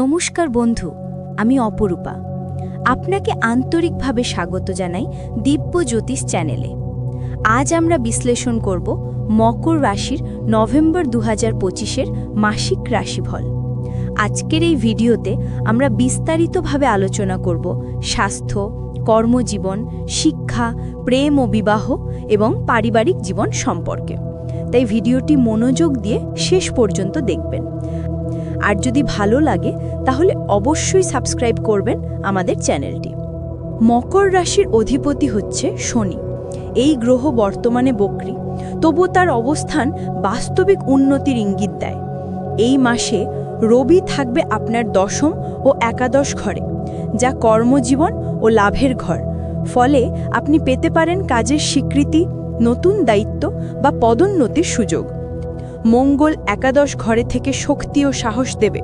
নমস্কার বন্ধু, আমি অপরূপা। আপনাকে আন্তরিকভাবে স্বাগত জানাই দিব্য জ্যোতিষ চ্যানেলে। আজ আমরা বিশ্লেষণ করব মকর রাশির নভেম্বর দু হাজার পঁচিশের মাসিক রাশিফল। আজকের এই ভিডিওতে আমরা বিস্তারিতভাবে আলোচনা করব স্বাস্থ্য, কর্মজীবন, শিক্ষা, প্রেম ও বিবাহ এবং পারিবারিক জীবন সম্পর্কে। তাই ভিডিওটি মনোযোগ দিয়ে শেষ পর্যন্ত দেখবেন। আর যদি ভালো লাগে, তাহলে অবশ্যই সাবস্ক্রাইব করবেন আমাদের চ্যানেলটি। মকর রাশির অধিপতি হচ্ছে শনি। এই গ্রহ বর্তমানে বক্রী, তবু তার অবস্থান বাস্তবিক উন্নতির ইঙ্গিত দেয়। এই মাসে রবি থাকবে আপনার দশম ও একাদশ ঘরে, যা কর্মজীবন ও লাভের ঘর। ফলে আপনি পেতে পারেন কাজের স্বীকৃতি, নতুন দায়িত্ব বা পদোন্নতির সুযোগ। মঙ্গল একাদশ ঘরে থেকে শক্তি ও সাহস দেবে।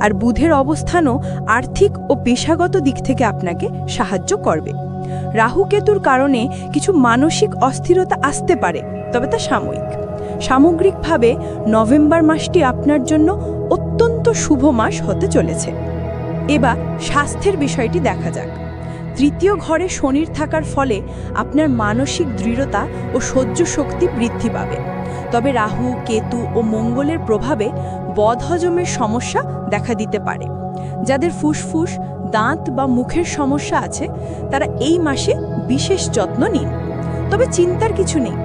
আর বুধের অবস্থানও আর্থিক ও পেশাগত দিক থেকে আপনাকে সাহায্য করবে। রাহুকেতুর কারণে কিছু মানসিক অস্থিরতা আসতে পারে, তবে তা সাময়িক। সামগ্রিকভাবে নভেম্বর মাসটি আপনার জন্য অত্যন্ত শুভ মাস হতে চলেছে। এবার স্বাস্থ্যের বিষয়টি দেখা যাক। তৃতীয় ঘরে শনির থাকার ফলে আপনার মানসিক দৃঢ়তা ও সহ্য শক্তি বৃদ্ধি পাবে। তবে রাহু, কেতু ও মঙ্গলের প্রভাবে বদহজমের সমস্যা দেখা দিতে পারে। যাদের ফুসফুস, দাঁত বা মুখের সমস্যা আছে, তারা এই মাসে বিশেষ যত্ন নিন। তবে চিন্তার কিছু নেই,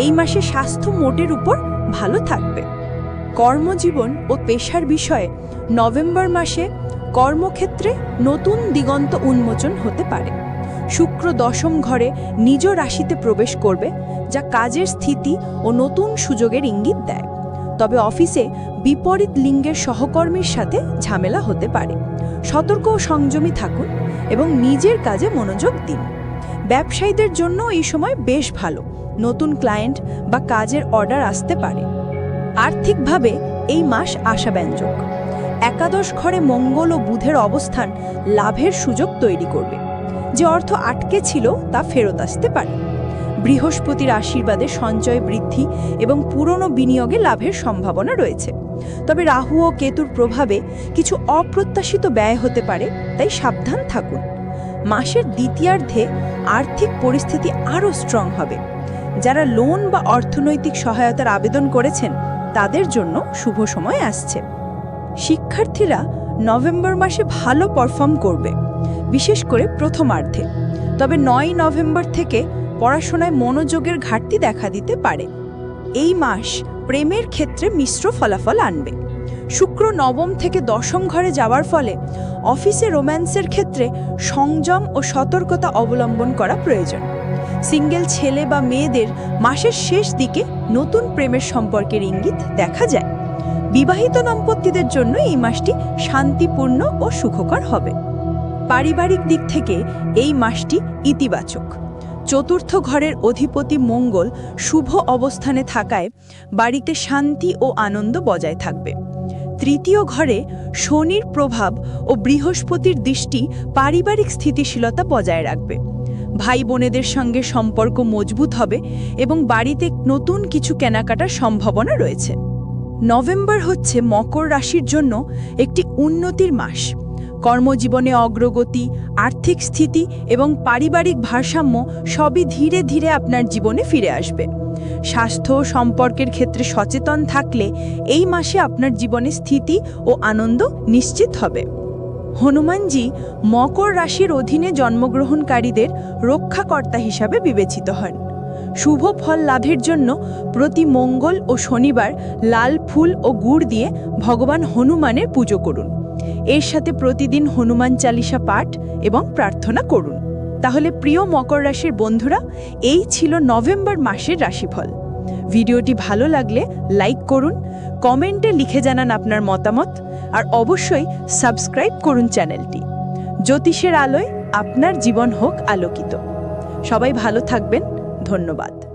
এই মাসে স্বাস্থ্য মোটের উপর ভালো থাকবে। কর্মজীবন ও পেশার বিষয়ে নভেম্বর মাসে কর্মক্ষেত্রে নতুন দিগন্ত উন্মোচন হতে পারে। শুক্র দশম ঘরে নিজ রাশিতে প্রবেশ করবে, যা কাজের স্থিতি ও নতুন সুযোগের ইঙ্গিত দেয়। তবে অফিসে বিপরীত লিঙ্গের সহকর্মীর সাথে ঝামেলা হতে পারে। সতর্ক ও সংযমী থাকুন এবং নিজের কাজে মনোযোগ দিন। ব্যবসায়ীদের জন্য এই সময় বেশ ভালো, নতুন ক্লায়েন্ট বা কাজের অর্ডার আসতে পারে। আর্থিকভাবে এই মাস আশাব্যঞ্জক। একাদশ ঘরে মঙ্গল ও বুধের অবস্থান লাভের সুযোগ তৈরি করবে। যে অর্থ আটকে ছিল তা ফেরত আসতে পারে। বৃহস্পতির আশীর্বাদে সঞ্চয় বৃদ্ধি এবং পুরনো বিনিয়োগে লাভের সম্ভাবনা রয়েছে। তবে রাহু ও কেতুর প্রভাবে কিছু অপ্রত্যাশিত ব্যয় হতে পারে, তাই সাবধান থাকুন। মাসের দ্বিতীয়ার্ধে আর্থিক পরিস্থিতি আরও স্ট্রং হবে। যারা লোন বা অর্থনৈতিক সহায়তার আবেদন করেছেন, তাদের জন্য শুভ সময় আসছে। শিক্ষার্থীরা নভেম্বর মাসে ভালো পারফর্ম করবে, বিশেষ করে প্রথমার্ধে। তবে নয় নভেম্বর থেকে পড়াশোনায় মনোযোগের ঘাটতি দেখা দিতে পারে। এই মাস প্রেমের ক্ষেত্রে মিশ্র ফলাফল আনবে। শুক্র নবম থেকে দশম ঘরে যাওয়ার ফলে অফিসে রোম্যান্সের ক্ষেত্রে সংযম ও সতর্কতা অবলম্বন করা প্রয়োজন। সিঙ্গেল ছেলে বা মেয়েদের মাসের শেষ দিকে নতুন প্রেমের সম্পর্কের ইঙ্গিত দেখা যায়। বিবাহিত দম্পতিদের জন্য এই মাসটি শান্তিপূর্ণ ও সুখকর হবে। পারিবারিক দিক থেকে এই মাসটি ইতিবাচক। চতুর্থ ঘরের অধিপতি মঙ্গল শুভ অবস্থানে থাকায় বাড়িতে শান্তি ও আনন্দ বজায় থাকবে। তৃতীয় ঘরে শনির প্রভাব ও বৃহস্পতির দৃষ্টি পারিবারিক স্থিতিশীলতা বজায় রাখবে। ভাই বোনেদের সঙ্গে সম্পর্ক মজবুত হবে এবং বাড়িতে নতুন কিছু কেনাকাটার সম্ভাবনা রয়েছে। নভেম্বর হচ্ছে মকর রাশির জন্য একটি উন্নতির মাস। কর্মজীবনে অগ্রগতি, আর্থিক স্থিতি এবং পারিবারিক ভারসাম্য সবই ধীরে ধীরে আপনার জীবনে ফিরে আসবে। স্বাস্থ্য সম্পর্কের ক্ষেত্রে সচেতন থাকলে এই মাসে আপনার জীবনে স্থিতি ও আনন্দ নিশ্চিত হবে। হনুমানজি মকর রাশির অধীনে জন্মগ্রহণকারীদের রক্ষাকর্তা হিসাবে বিবেচিত হন। শুভ ফল লাভের জন্য প্রতি মঙ্গল ও শনিবার লাল ফুল ও গুড় দিয়ে ভগবান হনুমানের পুজো করুন। এর সাথে প্রতিদিন হনুমান চালিসা পাঠ এবং প্রার্থনা করুন। তাহলে প্রিয় মকর রাশির বন্ধুরা, এই ছিল নভেম্বর মাসের রাশিফল। ভিডিওটি ভালো লাগলে লাইক করুন, কমেন্টে লিখে জানান আপনার মতামত, আর অবশ্যই সাবস্ক্রাইব করুন চ্যানেলটি। জ্যোতিষের আলোয় আপনার জীবন হোক আলোকিত। সবাই ভালো থাকবেন ধন্যবাদ।